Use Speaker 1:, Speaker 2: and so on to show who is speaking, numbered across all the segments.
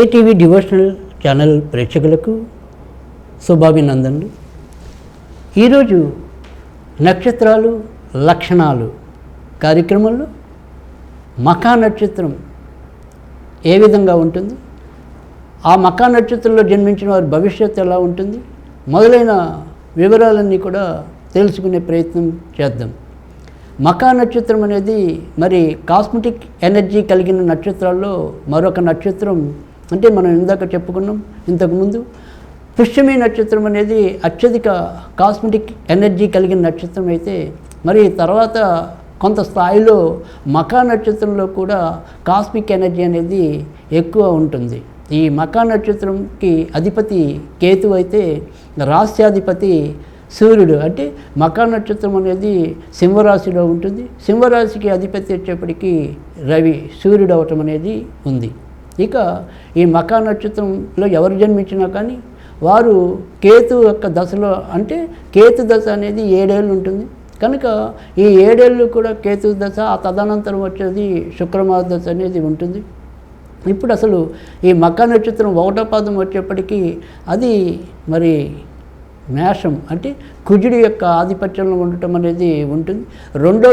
Speaker 1: ATV devotional channel ప్రేక్షకులకు శుభాభినందనలు. ఈరోజు నక్షత్రాలు లక్షణాలు కార్యక్రమంలో మఖా నక్షత్రం ఏ విధంగా ఉంటుంది? ఆ మఖా నక్షత్రంలో జన్మించిన వారి భవిష్యత్తు ఎలా ఉంటుంది? మొదలైన వివరాలన్నీ కూడా తెలుసుకునే ప్రయత్నం చేద్దాం. మకా నక్షత్రం అనేది మరి కాస్మెటిక్ ఎనర్జీ కలిగిన నక్షత్రాల్లో మరొక నక్షత్రం అంటే మనం ఇందాక చెప్పుకున్నాం ఇంతకుముందు పుష్యమి నక్షత్రం అనేది అత్యధిక కాస్మెటిక్ ఎనర్జీ కలిగిన నక్షత్రం అయితే మరి తర్వాత కొంత స్థాయిలో మకా నక్షత్రంలో కూడా కాస్మిక్ ఎనర్జీ అనేది ఎక్కువ ఉంటుంది. ఈ మకా నక్షత్రంకి అధిపతి కేతు అయితే రాస్యాధిపతి సూర్యుడు. అంటే మకా నక్షత్రం అనేది సింహరాశిలో ఉంటుంది. సింహరాశికి అధిపతి వచ్చేప్పటికీ రవి సూర్యుడు అవటం అనేది ఉంది. ఇక ఈ మకా నక్షత్రంలో ఎవరు జన్మించినా కానీ వారు కేతు యొక్క దశలో అంటే కేతు దశ అనేది ఏడేళ్ళు ఉంటుంది. కనుక ఈ ఏడేళ్ళు కూడా కేతు దశ ఆ తదనంతరం వచ్చేది శుక్రమాస దశ అనేది ఉంటుంది. ఇప్పుడు అసలు ఈ మకా నక్షత్రం ఒకటో పాదం వచ్చేప్పటికీ అది మరి మేషం అంటే కుజుడి యొక్క ఆధిపత్యంలో ఉండటం అనేది ఉంటుంది. రెండో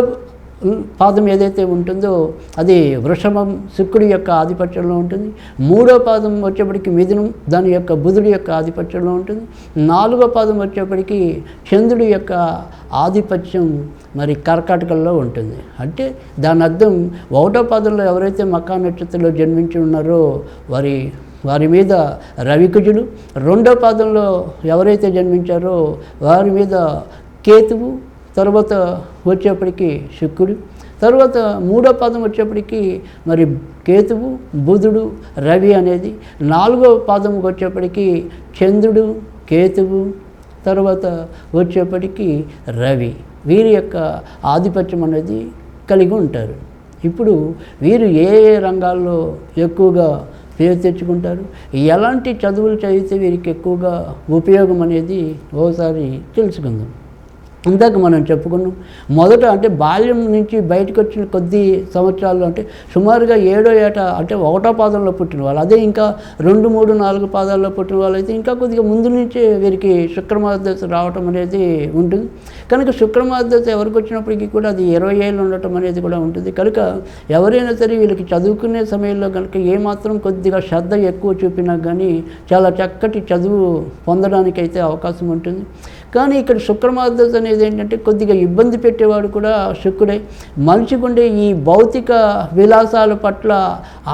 Speaker 1: పాదం ఏదైతే ఉంటుందో అది వృషభం శుక్రుడి యొక్క ఆధిపత్యంలో ఉంటుంది. మూడో పాదం వచ్చేప్పటికి మిథునం దాని యొక్క బుధుడి యొక్క ఆధిపత్యంలో ఉంటుంది. నాలుగో పాదం వచ్చేప్పటికి చంద్రుడి యొక్క ఆధిపత్యం మరి కర్కాటకంలో ఉంటుంది. అంటే దాని అర్థం ఒకటో పాదంలో ఎవరైతే మకా నక్షత్రంలో జన్మించి ఉన్నారో వారి వారి మీద రవికుజుడు రెండో పాదంలో ఎవరైతే జన్మించారో వారి మీద కేతువు తర్వాత వచ్చేప్పటికి శుక్రుడు తర్వాత మూడో పాదం వచ్చేప్పటికి మరి కేతువు బుధుడు రవి అనేది. నాలుగో పాదంకి వచ్చేప్పటికి చంద్రుడు కేతువు తర్వాత వచ్చేప్పటికి రవి. వీరి యొక్క ఆధిపత్యం అనేది కలిగి ఉంటారు. ఇప్పుడు వీరు ఏ ఏ రంగాల్లో ఎక్కువగా పేరు తెచ్చుకుంటారు? ఎలాంటి చదువులు చదివితే వీరికి ఎక్కువగా ఉపయోగం అనేది ఓసారి తెలుసుకుందాం. ఇందాక మనం చెప్పుకున్నాం. మొదట అంటే బాల్యం నుంచి బయటకు వచ్చిన కొద్ది సంవత్సరాలు అంటే సుమారుగా ఏడో ఏట అంటే ఒకటో పాదంలో పుట్టిన వాళ్ళు. అదే ఇంకా రెండు మూడు నాలుగు పాదాల్లో పుట్టిన వాళ్ళు అయితే ఇంకా కొద్దిగా ముందు నుంచే వీరికి శుక్రమార్దశ రావటం అనేది ఉంటుంది. కనుక శుక్రమార్దశ ఎవరికి వచ్చినప్పటికీ కూడా అది ఇరవై ఏళ్ళు ఉండటం అనేది కూడా ఉంటుంది. కనుక ఎవరైనా సరే వీళ్ళకి చదువుకునే సమయంలో కనుక ఏమాత్రం కొద్దిగా శ్రద్ధ ఎక్కువ చూపినా కానీ చాలా చక్కటి చదువు పొందడానికైతే అవకాశం ఉంటుంది. కానీ ఇక్కడ శుక్రమార్దశ అనేది ఏంటంటే కొద్దిగా ఇబ్బంది పెట్టేవాడు కూడా శుక్రుడే. మనిషికి ఉండే ఈ భౌతిక విలాసాల పట్ల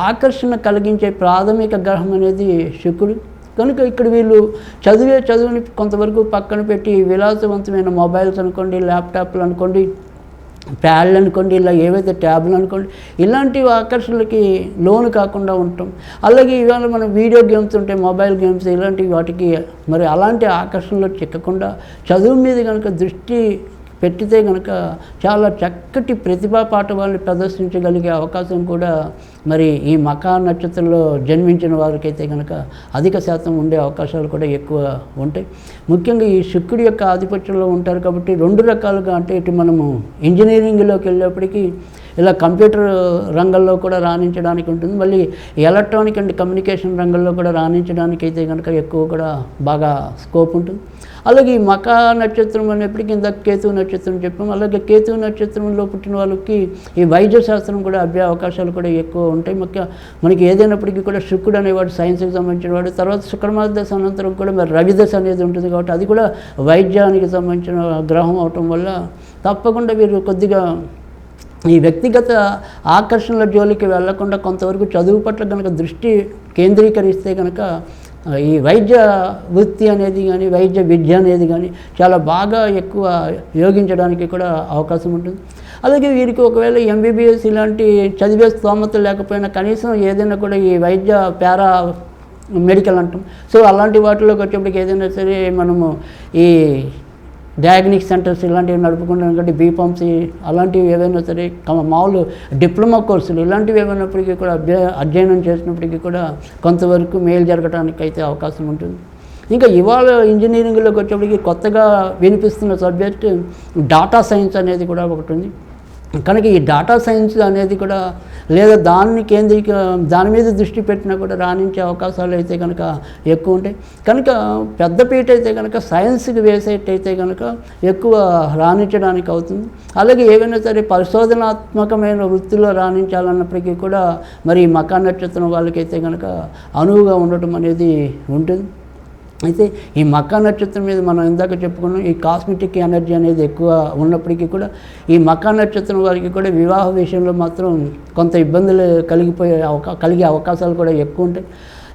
Speaker 1: ఆకర్షణ కలిగించే ప్రాథమిక గ్రహం అనేది శుక్రుడు. కనుక ఇక్కడ వీళ్ళు చదివే చదువుని కొంతవరకు పక్కన పెట్టి విలాసవంతమైన మొబైల్స్ అనుకోండి ల్యాప్టాప్లు అనుకోండి ప్యాడ్లు అనుకోండి ఇలా ఏవైతే ట్యాబ్లు అనుకోండి ఇలాంటి ఆకర్షణలకి లోను కాకుండా ఉంటాం. అలాగే ఇవాళ మనం వీడియో గేమ్స్ ఉంటాయి మొబైల్ గేమ్స్ ఇలాంటి వాటికి మరి అలాంటి ఆకర్షణలో చిక్కకుండా చదువు మీద కనుక దృష్టి పెట్టితే కనుక చాలా చక్కటి ప్రతిభా పాఠవాలను ప్రదర్శించగలిగే అవకాశం కూడా మరి ఈ మకా నక్షత్రంలో జన్మించిన వారికైతే కనుక అధిక శాతం ఉండే అవకాశాలు కూడా ఎక్కువ ఉంటాయి. ముఖ్యంగా ఈ శుక్రుడి యొక్క ఆధిపత్యంలో ఉంటారు కాబట్టి రెండు రకాలుగా అంటే ఇటు మనము ఇంజనీరింగ్లోకి వెళ్ళేప్పటికీ ఇలా కంప్యూటర్ రంగంలో కూడా రాణించడానికి ఉంటుంది. మళ్ళీ ఎలక్ట్రానిక్ అండ్ కమ్యూనికేషన్ రంగంలో కూడా రాణించడానికి అయితే కనుక ఎక్కువ కూడా బాగా స్కోప్ ఉంటుంది. అలాగే ఈ మకా నక్షత్రం అనేప్పటికీ ఇందాక కేతు నక్షత్రం చెప్పాము అలాగే కేతు నక్షత్రంలో పుట్టిన వాళ్ళకి ఈ వైద్య శాస్త్రం కూడా అభ్య అవకాశాలు కూడా ఎక్కువ ఉంటాయి. ముఖ్య మనకి ఏదైనప్పటికీ కూడా శుక్రుడు అనేవాడు సైన్స్కి సంబంధించిన వాడు. తర్వాత శుక్రమార్ దశ అనంతరం కూడా మరి రవిదశ అనేది ఉంటుంది కాబట్టి అది కూడా వైద్యానికి సంబంధించిన గ్రహం అవటం వల్ల తప్పకుండా వీరు కొద్దిగా ఈ వ్యక్తిగత ఆకర్షణల జోలికి వెళ్ళకుండా కొంతవరకు చదువు పట్ల కనుక దృష్టి కేంద్రీకరిస్తే కనుక ఈ వైద్య వృత్తి అనేది కానీ వైద్య విద్య అనేది కానీ చాలా బాగా ఎక్కువ యోగించడానికి కూడా అవకాశం ఉంటుంది. అలాగే వీరికి ఒకవేళ ఎంబీబీఎస్ ఇలాంటి చదివే స్తోమత లేకపోయినా కనీసం ఏదైనా కూడా ఈ వైద్య పారా మెడికల్ అంటాం. సో అలాంటి వాటిలోకి వచ్చేప్పటికి ఏదైనా సరే మనము ఈ డయాగ్నిక్ సెంటర్స్ ఇలాంటివి నడుపుకుంటాం కాబట్టి బీపామ్సీ అలాంటివి ఏవైనా సరే మామూలు డిప్లొమా కోర్సులు ఇలాంటివి ఏమైనప్పటికీ కూడా అభ్య అధ్యయనం చేసినప్పటికీ కూడా కొంతవరకు మేలు జరగడానికి అయితే అవకాశం ఉంటుంది. ఇంకా ఇవాళ ఇంజనీరింగ్లోకి వచ్చేప్పటికి కొత్తగా వినిపిస్తున్న సబ్జెక్ట్ డాటా సైన్స్ అనేది కూడా ఒకటి ఉంది. కనుక ఈ డాటా సైన్స్ అనేది కూడా లేదా దాన్ని కేంద్రీక దాని మీద దృష్టి పెట్టినా కూడా రాణించే అవకాశాలు అయితే కనుక ఎక్కువ ఉంటాయి. కనుక పెద్దపీట అయితే కనుక సైన్స్కి వేసేటైతే కనుక ఎక్కువ రాణించడానికి అవుతుంది. అలాగే ఏవైనా సరే పరిశోధనాత్మకమైన వృత్తిలో రాణించాలన్నప్పటికీ కూడా మరి మకా నక్షత్రం వాళ్ళకైతే కనుక అనువుగా ఉండటం అనేది ఉంటుంది. అయితే ఈ మకా నక్షత్రం మీద మనం ఇందాక చెప్పుకున్నాం ఈ కాస్మెటిక్ ఎనర్జీ అనేది ఎక్కువ ఉన్నప్పటికీ కూడా ఈ మకా నక్షత్రం వారికి కూడా వివాహ విషయంలో మాత్రం కొంత ఇబ్బందులు కలిగిపోయే అవకా కలిగే అవకాశాలు కూడా ఎక్కువ ఉంటాయి.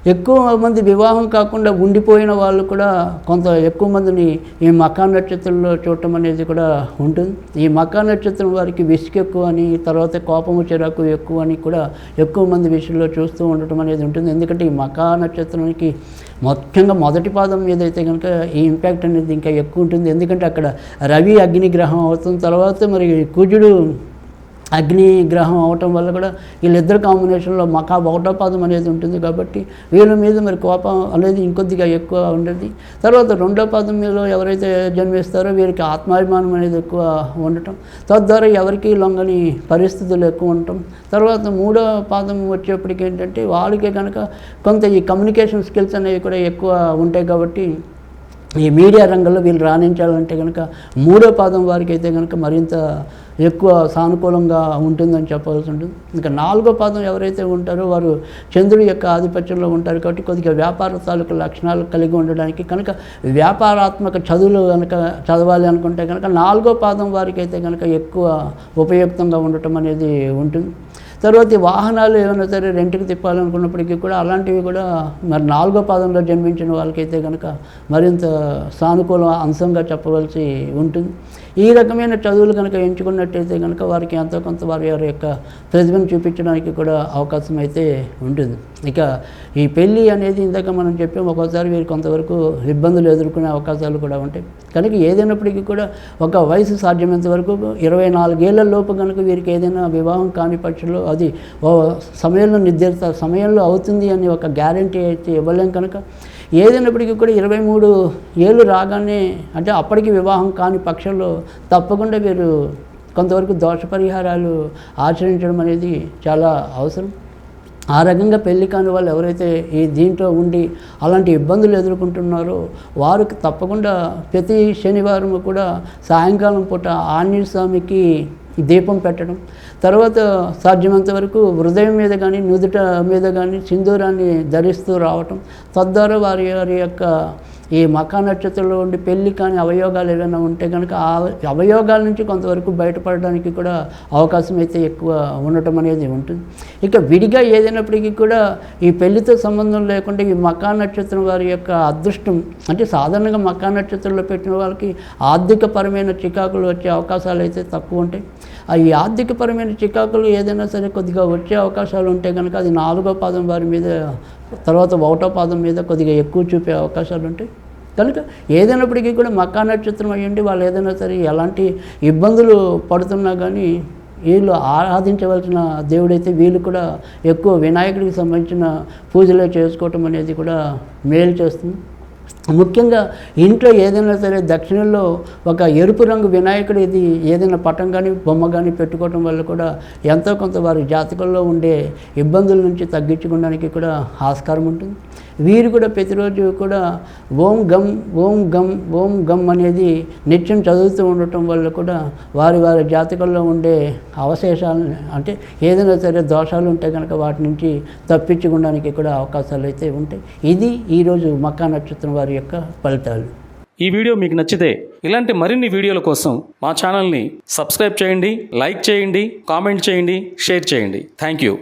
Speaker 1: ఎక్కువ మంది వివాహం కాకుండా ఉండిపోయిన వాళ్ళు కూడా కొంత ఎక్కువ మందిని ఈ మకా నక్షత్రంలో చూడటం అనేది కూడా ఉంటుంది. ఈ మకా నక్షత్రం వారికి విసుగు ఎక్కువ అని తర్వాత కోపము చిరాకు ఎక్కువ అని కూడా ఎక్కువ మంది విషయంలో చూస్తూ ఉండటం అనేది ఉంటుంది. ఎందుకంటే ఈ మకా నక్షత్రానికి ముఖ్యంగా మొదటి పాదం ఏదైతే కనుక ఈ ఇంపాక్ట్ అనేది ఇంకా ఎక్కువ ఉంటుంది. ఎందుకంటే అక్కడ రవి అగ్ని గ్రహం అవుతుంది తర్వాత మరి కుజుడు అగ్ని గ్రహం అవటం వల్ల కూడా వీళ్ళిద్దరు కాంబినేషన్లో మకా ఒకటో పాదం అనేది ఉంటుంది కాబట్టి వీళ్ళ మీద మరి కోపం అనేది ఇంకొద్దిగా ఎక్కువ ఉండేది. తర్వాత రెండో పాదం మీద ఎవరైతే జన్మిస్తారో వీరికి ఆత్మాభిమానం అనేది ఎక్కువ ఉండటం. తద్వారా ఎవరికి లొంగని పరిస్థితులు ఎక్కువ ఉండటం. తర్వాత మూడో పాదం వచ్చేప్పటికి ఏంటంటే వాళ్ళకి కనుక కొంత ఈ కమ్యూనికేషన్ స్కిల్స్ అనేవి కూడా ఎక్కువ ఉంటాయి కాబట్టి ఈ మీడియా రంగంలో వీళ్ళు రాణించాలంటే కనుక మూడో పాదం వారికి అయితే కనుక మరింత ఎక్కువ సానుకూలంగా ఉంటుందని చెప్పాల్సి ఉంటుంది. ఇంకా నాలుగో పాదం ఎవరైతే ఉంటారో వారు చంద్రుడి యొక్క ఆధిపత్యంలో ఉంటారు కాబట్టి కొద్దిగా వ్యాపార తాలూకు లక్షణాలు కలిగి ఉండడానికి కనుక వ్యాపారాత్మక చదువులు కనుక చదవాలి అనుకుంటే కనుక నాలుగో పాదం వారికి అయితే కనుక ఎక్కువ ఉపయుక్తంగా ఉండటం అనేది ఉంటుంది. తర్వాత ఈ వాహనాలు ఏమైనా సరే రెంట్కి తిప్పాలనుకున్నప్పటికీ కూడా అలాంటివి కూడా మరి నాలుగో పాదంలో జన్మించిన వాళ్ళకైతే కనుక మరింత సానుకూల అంశంగా చెప్పవలసి ఉంటుంది. ఈ రకమైన చదువులు కనుక ఎంచుకున్నట్టయితే కనుక వారికి ఎంతో కొంత వారి వారి యొక్క ప్రతిభను చూపించడానికి కూడా అవకాశం అయితే ఉంటుంది. ఇక ఈ పెళ్ళి అనేది ఇందాక మనం చెప్పాం ఒక్కోసారి వీరు కొంతవరకు ఇబ్బందులు ఎదుర్కొనే అవకాశాలు కూడా ఉంటాయి. కనుక ఏదైనప్పటికీ కూడా ఒక వయసు సాధ్యమైనంత వరకు ఇరవై నాలుగేళ్ళ లోపు కనుక వీరికి ఏదైనా వివాహం కాని పక్షంలో అది ఓ సమయంలో నిర్ధారిత సమయంలో అవుతుంది అని ఒక గ్యారంటీ అయితే ఇవ్వలేం కనుక. ఏదైనప్పటికీ కూడా ఇరవై మూడు ఏళ్ళు రాగానే అంటే అప్పటికి వివాహం కాని పక్షంలో తప్పకుండా వీరు కొంతవరకు దోష పరిహారాలు ఆచరించడం అనేది చాలా అవసరం. ఆ రకంగా పెళ్ళి కాని వాళ్ళు ఎవరైతే ఈ దీంట్లో ఉండి అలాంటి ఇబ్బందులు ఎదుర్కొంటున్నారో వారికి తప్పకుండా ప్రతి శనివారం కూడా సాయంకాలం పూట ఆంజనేయ స్వామికి దీపం పెట్టడం. తర్వాత సాధ్యమంత వరకు హృదయం మీద కానీ నుదుట మీద కానీ సింధూరాన్ని ధరిస్తూ రావటం. తద్వారా వారి వారి యొక్క ఈ మకా నక్షత్రంలో ఉండి పెళ్ళి కాని అవయోగాలు ఏమైనా ఉంటే కనుక ఆ అవయోగాల నుంచి కొంతవరకు బయటపడడానికి కూడా అవకాశం అయితే ఎక్కువ ఉండటం అనేది ఉంటుంది. ఇక విడిగా ఏదైనప్పటికీ కూడా ఈ పెళ్ళితో సంబంధం లేకుండా ఈ మకా నక్షత్రం వారి యొక్క అదృష్టం అంటే సాధారణంగా మకా నక్షత్రంలో పెట్టిన వాళ్ళకి ఆర్థికపరమైన చికాకులు వచ్చే అవకాశాలు అయితే తక్కువ ఉంటాయి. ఈ ఆర్థికపరమైన చికాకులు ఏదైనా సరే కొద్దిగా వచ్చే అవకాశాలు ఉంటే కనుక అది నాలుగో పాదం వారి మీద తర్వాత ఒకటో పాదం మీద కొద్దిగా ఎక్కువ చూపే అవకాశాలు ఉంటాయి కనుక ఏదైనప్పటికీ కూడా మకా నక్షత్రం అయ్యండి వాళ్ళు ఏదైనా సరే ఎలాంటి ఇబ్బందులు పడుతున్నా కానీ వీళ్ళు ఆరాధించవలసిన దేవుడైతే వీళ్ళు కూడా ఎక్కువ వినాయకుడికి సంబంధించిన పూజలే చేసుకోవటం అనేది కూడా మేలు చేస్తుంది. ముఖ్యంగా ఇంట్లో ఏదైనా సరే దక్షిణంలో ఒక ఎరుపు రంగు వినాయకుడిది ఏదైనా పటం కానీ బొమ్మ కానీ పెట్టుకోవటం వల్ల కూడా ఎంతో కొంత వారి జాతకంలో ఉండే ఇబ్బందుల నుంచి తగ్గించుకోవడానికి కూడా ఆస్కారం ఉంటుంది. వీరు కూడా ప్రతిరోజు కూడా ఓం గమ్ ఓం గమ్ ఓం గమ్ అనేది నిత్యం చదువుతూ ఉండటం వల్ల కూడా వారి వారి జాతకంలో ఉండే అవశేషాలను అంటే ఏదైనా సరే దోషాలు ఉంటే కనుక వాటి నుంచి తప్పించుకోవడానికి కూడా అవకాశాలు అయితే ఉంటాయి. ఇది ఈరోజు మక్కా నక్షత్రం వారి యొక్క ఫలితాలు.
Speaker 2: ఈ వీడియో మీకు నచ్చితే ఇలాంటి మరిన్ని వీడియోల కోసం మా ఛానల్ని సబ్స్క్రైబ్ చేయండి లైక్ చేయండి కామెంట్ చేయండి షేర్ చేయండి. Thank you.